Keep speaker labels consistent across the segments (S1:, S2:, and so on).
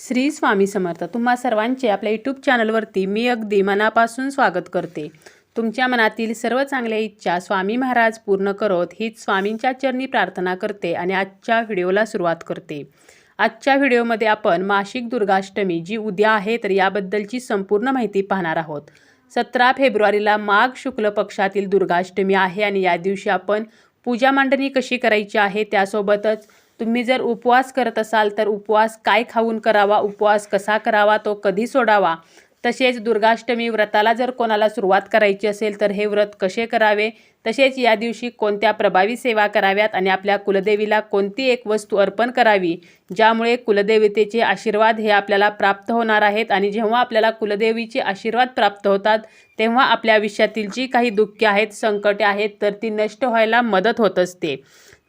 S1: श्री स्वामी समर्थ. तुम्हा सर्वांचे आपल्या यूट्यूब चॅनलवरती मी अगदी मनापासून स्वागत करते. तुमच्या मनातील सर्व चांगल्या इच्छा स्वामी महाराज पूर्ण करत हीच स्वामींच्या चरणी प्रार्थना करते आणि आजच्या व्हिडिओला सुरुवात करते. आजच्या व्हिडिओमध्ये आपण मासिक दुर्गाष्टमी जी उद्या आहे तर याबद्दलची संपूर्ण माहिती पाहणार आहोत. सतरा फेब्रुवारीला माघ शुक्ल पक्षातील दुर्गाष्टमी आहे आणि या दिवशी आपण पूजा मांडणी कशी करायची आहे त्यासोबतच तुम्ही जर उपवास करत असाल तर उपवास काय खाऊन करावा उपवास कसा करावा तो कधी सोडावा? तसेच दुर्गाष्टमी व्रताला जर कोणाला सुरुवात करायची असेल तर हे व्रत कसे करावे? तसेच या दिवशी कोणत्या प्रभावी सेवा कराव्यात आणि आपल्या कुलदेवीला कोणती एक वस्तू अर्पण करावी? ज्यामुळे कुलदेवतेचे आशीर्वाद हे आपल्याला प्राप्त होणार आहेत आणि जेव्हा आपल्याला कुलदेवीचे आशीर्वाद प्राप्त होतात तेव्हा आपल्या आयुष्यातील जी काही दुःखे आहेत संकटे आहेत तर ती नष्ट व्हायला मदत होत असते.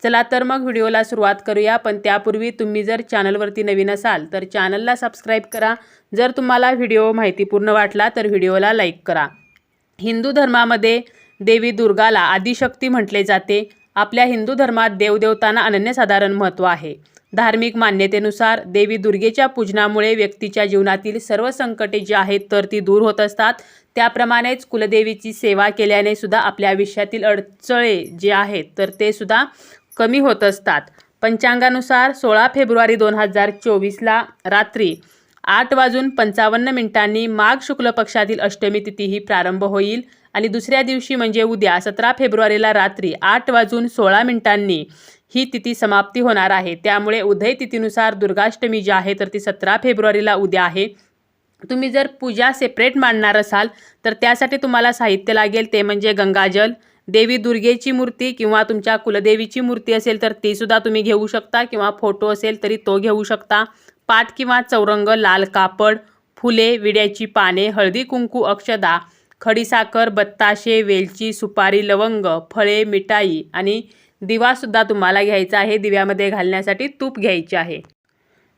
S1: चला तर मग व्हिडिओला सुरुवात करूया पण त्यापूर्वी तुम्ही जर चॅनलवरती नवीन असाल तर चॅनलला सबस्क्राईब करा. जर तुम्हाला व्हिडिओ माहितीपूर्ण वाटला तर व्हिडिओला लाईक करा. हिंदू धर्मामध्ये देवी दुर्गाला आदिशक्ती म्हटले जाते. आपल्या हिंदू धर्मात देवदेवतांना अनन्यसाधारण महत्त्व आहे. धार्मिक मान्यतेनुसार देवी दुर्गेच्या पूजनामुळे व्यक्तीच्या जीवनातील सर्व संकटे जी आहेत तर ती दूर होत असतात. त्याप्रमाणेच कुलदेवीची सेवा केल्याने सुद्धा आपल्या आयुष्यातील अडचळे जे आहेत तर ते सुद्धा कमी होत असतात. पंचांगानुसार सोळा फेब्रुवारी दोन हजार चोवीसला रात्री आठ वाजून पंचावन्न मिनिटांनी माघ शुक्ल पक्षातील अष्टमी तिथी ही प्रारंभ होईल आणि दुसऱ्या दिवशी म्हणजे उद्या सतरा फेब्रुवारीला रात्री आठ वाजून सोळा मिनिटांनी ही तिथी समाप्ती होणार आहे. त्यामुळे उदय तिथीनुसार दुर्गाष्टमी जी आहे तर ती सतरा फेब्रुवारीला उद्या आहे. तुम्ही जर पूजा सेपरेट मांडणार असाल तर त्यासाठी तुम्हाला साहित्य लागेल ते म्हणजे गंगाजल. देवी दुर्गेची मूर्ती किंवा तुमच्या कुलदेवीची मूर्ती असेल तर तीसुद्धा तुम्ही घेऊ शकता किंवा फोटो असेल तरी तो घेऊ शकता. पाट किंवा चौरंग लाल कापड फुले विड्याची पाने हळदी कुंकू अक्षदा खडीसाखर बत्ताशे वेलची सुपारी लवंग फळे मिठाई आणि दिवासुद्धा तुम्हाला घ्यायचा आहे. दिव्यामध्ये घालण्यासाठी तूप घ्यायचे आहे.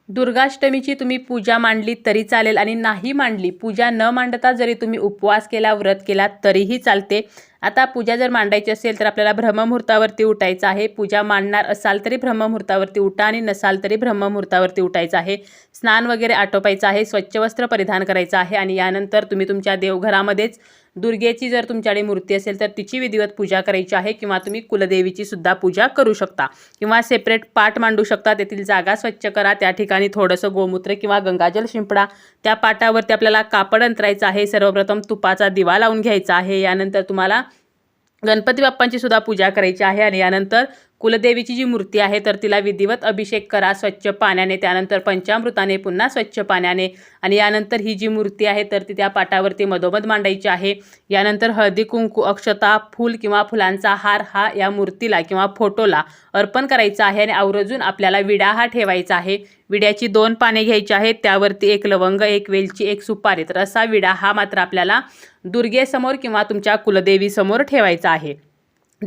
S1: दुर्गाष्टमीची तुम्ही पूजा मांडली तरी चालेल आणि नाही मांडली पूजा न मांडता जरी तुम्ही उपवास केला व्रत केला तरीही चालते. आता पूजा जर मांडायची असेल तर आपल्याला ब्रह्ममुहूर्तावरती उठायचं आहे. पूजा मांडणार असाल तरी ब्रह्ममुहूर्तावरती उठा आणि नसाल तरी ब्रह्ममुहूर्तावरती उठायचं आहे. स्नान वगैरे आटोपायचं आहे स्वच्छ वस्त्र परिधान करायचं आहे आणि यानंतर तुम्ही तुमच्या देवघरामध्येच दुर्गेची जर तुमच्याकडे मूर्ती असेल तर तिची विधिवत पूजा करायची आहे किंवा तुम्ही कुलदेवीची सुद्धा पूजा करू शकता. किंवा सेपरेट पाट मांडू शकता. तेथील जागा स्वच्छ करा. त्या ठिकाणी थोडंसं गोमूत्र किंवा गंगाजल शिंपडा. त्या पाटावरती आपल्याला कापड अंतरायचं आहे. सर्वप्रथम तुपाचा दिवा लावून घ्यायचा आहे. यानंतर तुम्हाला गणपती बाप्पांची सुद्धा पूजा करायची आहे आणि यानंतर कुलदेवीची जी मूर्ती आहे तर तिला विधिवत अभिषेक करा स्वच्छ पाण्याने त्यानंतर पंचामृताने पुन्हा स्वच्छ पाण्याने. आणि यानंतर ही जी मूर्ती आहे तर ती त्या पाटावरती मधोमध मांडायची आहे. यानंतर हळदी कुंकू अक्षता फूल किंवा फुलांचा हार हा या मूर्तीला किंवा फोटोला अर्पण करायचा आहे आणि आवर्जून आपल्याला विडा हा ठेवायचा आहे. विड्याची दोन पाने घ्यायची आहेत त्यावरती एक लवंग एक वेलची एक सुपारी. तर असा विडा हा मात्र आपल्याला दुर्गेसमोर किंवा तुमच्या कुलदेवीसमोर ठेवायचा आहे.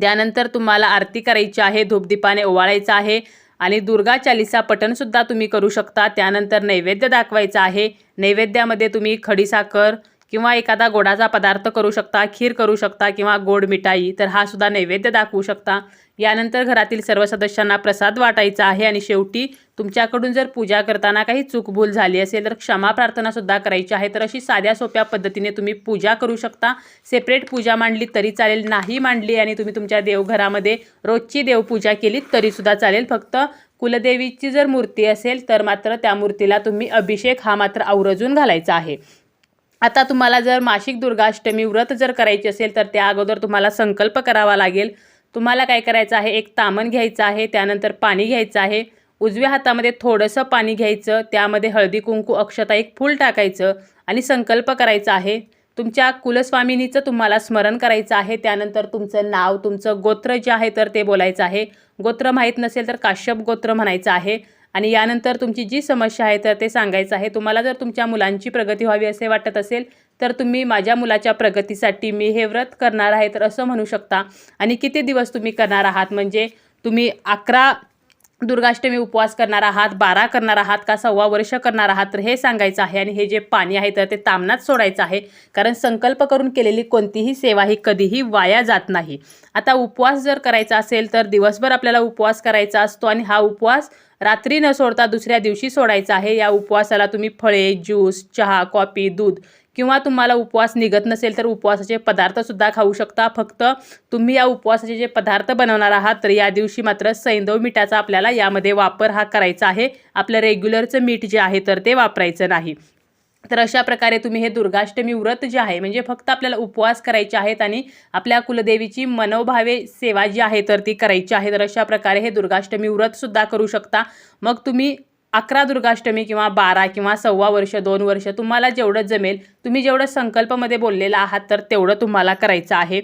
S1: त्यानंतर तुम्हाला आरती करायची आहे धूपदीपाने ओवाळायचं आहे आणि दुर्गा चालिसा पठणसुद्धा तुम्ही करू शकता. त्यानंतर नैवेद्य दाखवायचा आहे. नैवेद्यामध्ये तुम्ही खडीसाखर किंवा एखादा गोडाचा पदार्थ करू शकता खीर करू शकता किंवा गोड मिठाई तर हा सुद्धा नैवेद्य दाखवू शकता. यानंतर घरातील सर्व सदस्यांना प्रसाद वाटायचा आहे आणि शेवटी तुमच्याकडून जर पूजा करताना काही चूकभूल झाली असेल तर क्षमा प्रार्थनासुद्धा करायची आहे. तर अशी साध्या सोप्या पद्धतीने तुम्ही पूजा करू शकता. सेपरेट पूजा मांडली तरी चालेल नाही मांडली आणि तुम्ही तुमच्या देवघरामध्ये रोजची देवपूजा केली तरीसुद्धा चालेल. फक्त कुलदेवीची जर मूर्ती असेल तर मात्र त्या मूर्तीला तुम्ही अभिषेक हा मात्र आवर्जून घालायचा आहे. आता तुम्हाला जर मासिक दुर्गाष्टमी व्रत जर करायची असेल तर त्या अगोदर तुम्हाला संकल्प करावा लागेल. तुम्हाला काय करायचं आहे? एक तामण घ्यायचं आहे त्यानंतर पाणी घ्यायचं आहे. उजव्या हातामध्ये थोडंसं पाणी घ्यायचं त्यामध्ये हळदी कुंकू अक्षता एक फूल टाकायचं आणि संकल्प करायचा आहे. तुमच्या कुलस्वामिनीचं तुम्हाला स्मरण करायचं आहे. त्यानंतर तुमचं नाव तुमचं गोत्र जे आहे तर ते बोलायचं आहे. गोत्र माहीत नसेल तर काश्यप गोत्र म्हणायचं आहे. आणि यानंतर तुमची जी समस्या आहे तर ते सांगायचं आहे. तुम्हाला जर तुमच्या मुलांची प्रगती व्हावी असे वाटत असेल तर तुम्ही माझ्या मुलाच्या प्रगतीसाठी मी हे व्रत करणार आहे तर असं म्हणू शकता. आणि किती दिवस तुम्ही करणार आहात? म्हणजे तुम्ही अकरा दुर्गाष्टमी उपवास करणार आहात बारा करणार आहात का सव्वा वर्ष करणार आहात तर हे सांगायचं आहे आणि हे जे पाणी आहे तर ते तामनात सोडायचं आहे. कारण संकल्प करून केलेली कोणतीही सेवा ही कधीही वाया जात नाही. आता उपवास जर करायचा असेल तर दिवसभर आपल्याला उपवास करायचा असतो आणि हा उपवास रात्री न सोडता दुसऱ्या दिवशी सोडायचा आहे. या उपवासाला तुम्ही फळे ज्यूस चहा कॉफी दूध किंवा तुम्हाला उपवास निघत नसेल तर उपवासाचे पदार्थसुद्धा खाऊ शकता. फक्त तुम्ही या उपवासाचे जे पदार्थ बनवणार आहात तर या दिवशी मात्र सैंदव मिठाचा आपल्याला यामध्ये वापर हा करायचा आहे. आपलं रेग्युलरचं मीठ जे आहे तर ते वापरायचं नाही. तर अशा प्रकारे तुम्ही हे दुर्गाष्टमी व्रत जे आहे म्हणजे फक्त आपल्याला उपवास करायचे आहेत आणि आपल्या कुलदेवीची मनोभावे सेवा जी आहे तर ती करायची आहे. तर अशा प्रकारे हे दुर्गाष्टमी व्रतसुद्धा करू शकता. मग तुम्ही अकरा दुर्गाष्टमी किंवा बारा किंवा सव्वा वर्ष दोन वर्ष तुम्हाला जेवढं जमेल तुम्ही जेवढं संकल्पमध्ये बोललेला आहात तर तेवढं तुम्हाला करायचं आहे.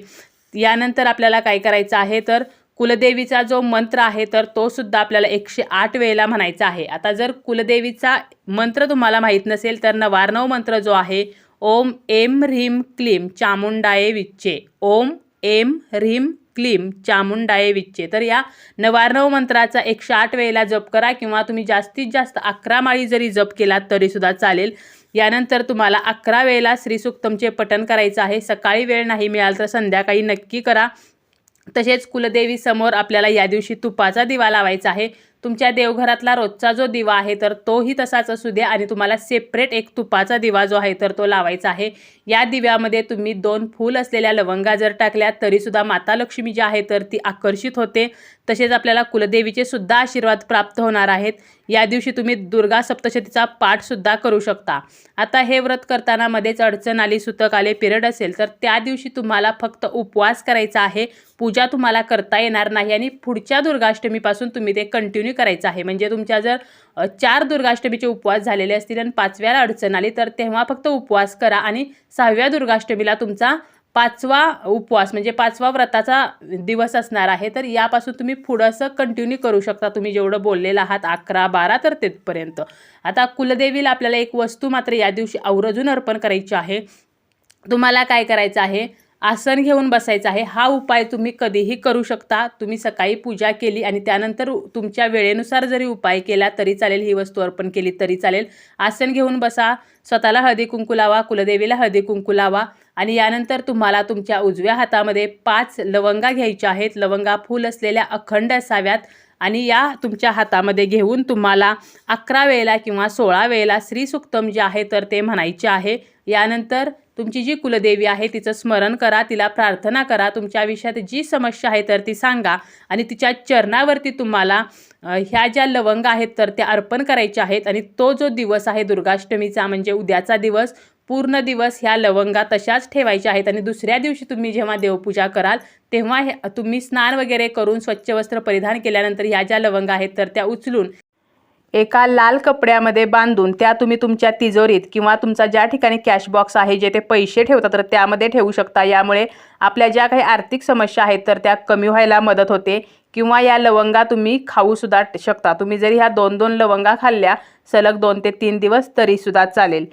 S1: यानंतर आपल्याला काय करायचं आहे? तर कुलदेवीचा जो मंत्र आहे तर तो सुद्धा आपल्याला एकशे आठ वेळेला म्हणायचा आहे. आता जर कुलदेवीचा मंत्र तुम्हाला माहीत नसेल तर नवार्णव मंत्र जो आहे ओम एम ह्रीम क्लीम चामुंडाये विच्चे. ओम एम ह्रीम क्लीम चामुंडाये विच्चे. तर या नवार्णव मंत्राचा एकशे आठ वेळेला जप करा किंवा तुम्ही जास्तीत जास्त अकरा माळी जरी जप केलात तरीसुद्धा चालेल. यानंतर तुम्हाला अकरा वेळेला श्रीसुक्तमचे पठण करायचं आहे. सकाळी वेळ नाही मिळाल तर संध्याकाळी नक्की करा. तसेच कुलदेवी समोर आपल्याला या दिवशी तुपाचा दिवा लावायचा आहे. तुमच्या देवघरातला रोजचा जो दिवा आहे तर तोही तसाच असू द्या आणि तुम्हाला सेपरेट एक तुपाचा दिवा जो आहे तर तो लावायचा आहे. या दिव्यामध्ये तुम्ही दोन फूल असलेल्या लवंगा जर टाकल्या तरीसुद्धा माता लक्ष्मी जी आहे तर ती आकर्षित होते. तसेच आपल्याला कुलदेवीचे सुद्धा आशीर्वाद प्राप्त होणार आहेत. या दिवशी तुम्ही दुर्गा सप्तशतीचा पाठसुद्धा करू शकता. आता हे व्रत करताना मध्येच अडचण आली सुतक आले पिरियड असेल तर त्या दिवशी तुम्हाला फक्त उपवास करायचा आहे. पूजा तुम्हाला करता येणार नाही आणि पुढच्या दुर्गाष्टमीपासून तुम्ही ते कंटिन्यू करायचं आहे. म्हणजे तुमच्या जर चार दुर्गाष्टमीचे उपवास झालेले असतील आणि पाचव्याला अडचण आली तर तेव्हा फक्त उपवास करा आणि सहाव्या दुर्गाष्टमीला तुमचा पाचवा उपवास म्हणजे पाचवा व्रताचा दिवस असणार आहे तर यापासून तुम्ही पुढं असं कंटिन्यू करू शकता. तुम्ही जेवढं बोललेलं आहात अकरा बारा तर तेथपर्यंत. आता कुलदेवीला आपल्याला एक वस्तू मात्र या दिवशी आवर्जून अर्पण करायची आहे. तुम्हाला काय करायचं आहे? आसन घेऊन बसायचं आहे. हा उपाय तुम्ही कधीही करू शकता. तुम्ही सकाळी पूजा केली आणि त्यानंतर तुमच्या वेळेनुसार जरी उपाय केला तरी चालेल. ही वस्तू अर्पण केली तरी चालेल. आसन घेऊन बसा. स्वतःला हळदी कुंकू लावा. कुलदेवीला हळदी कुंकू लावा. आणि यानंतर तुम्हाला तुमच्या उजव्या हातामध्ये पाच लवंगा घ्यायच्या आहेत. लवंगा फूल असलेल्या अखंड असाव्यात. आणि या तुमच्या हातामध्ये घेऊन तुम्हाला अकरा वेळेला किंवा सोळा वेळेला श्रीसुक्तम जे आहे तर ते म्हणायचे आहे. यानंतर तुमची जी कुलदेवी आहे तिचं स्मरण करा तिला प्रार्थना करा. तुमच्या आयुष्यात जी समस्या आहे तर ती सांगा. आणि तिच्या चरणावरती तुम्हाला ह्या ज्या लवंग आहेत तर त्या अर्पण करायच्या आहेत. आणि तो जो दिवस आहे दुर्गाष्टमीचा म्हणजे उद्याचा दिवस पूर्ण दिवस ह्या लवंगा तशाच ठेवायच्या आहेत. आणि दुसऱ्या दिवशी तुम्ही जेव्हा देवपूजा कराल तेव्हा हे तुम्ही स्नान वगैरे करून स्वच्छ वस्त्र परिधान केल्यानंतर ह्या ज्या लवंगा आहेत तर त्या उचलून एका लाल कपड्यामध्ये बांधून त्या तुम्ही तुमच्या तिजोरीत किंवा तुमचा ज्या ठिकाणी कॅश बॉक्स आहे जे ते पैसे ठेवतात तर त्यामध्ये ठेवू शकता. यामुळे आपल्या ज्या काही आर्थिक समस्या आहेत तर त्या कमी व्हायला मदत होते. किंवा या लवंगा तुम्ही खाऊसुद्धा शकता. तुम्ही जरी ह्या दोन दोन लवंगा खाल्ल्या सलग दोन ते तीन दिवस तरीसुद्धा चालेल.